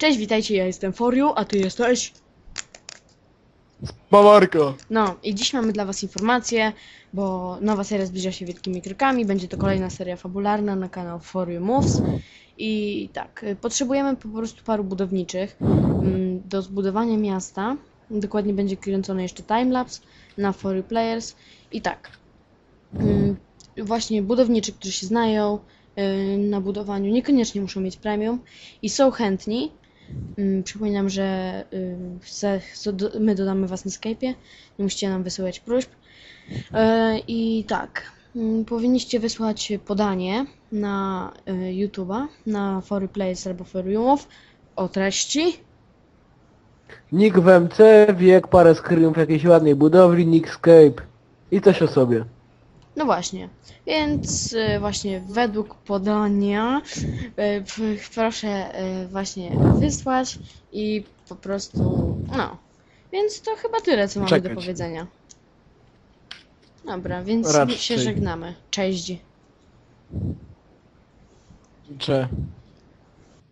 Cześć, witajcie, ja jestem Foriu, a ty jesteś? Bawarko! No i dziś mamy dla was informację, bo nowa seria zbliża się wielkimi krokami, będzie to kolejna seria fabularna na kanał Foriu Moves. I tak, potrzebujemy po prostu paru budowniczych mm, do zbudowania miasta. Dokładnie będzie kręcony jeszcze timelapse na Foriu Players. I tak, mm, właśnie budowniczy, którzy się znają y, na budowaniu, niekoniecznie muszą mieć premium i są chętni. Mm, Przypominam, że y, my dodamy was na Skype'ie, nie musicie nam wysyłać próśb. E, I tak, mm, powinniście wysłać podanie na y, YouTube'a, na Fory Players albo Forumów o treści. Nick w MC, wiek, parę screenów jakiejś ładnej budowli, Nickscape i coś o sobie. No właśnie, więc y, właśnie według podania y, proszę y, właśnie wysłać i po prostu, no. Więc to chyba tyle, co mamy do powiedzenia. Dobra, więc Raczej. się żegnamy. Cześć. Cze.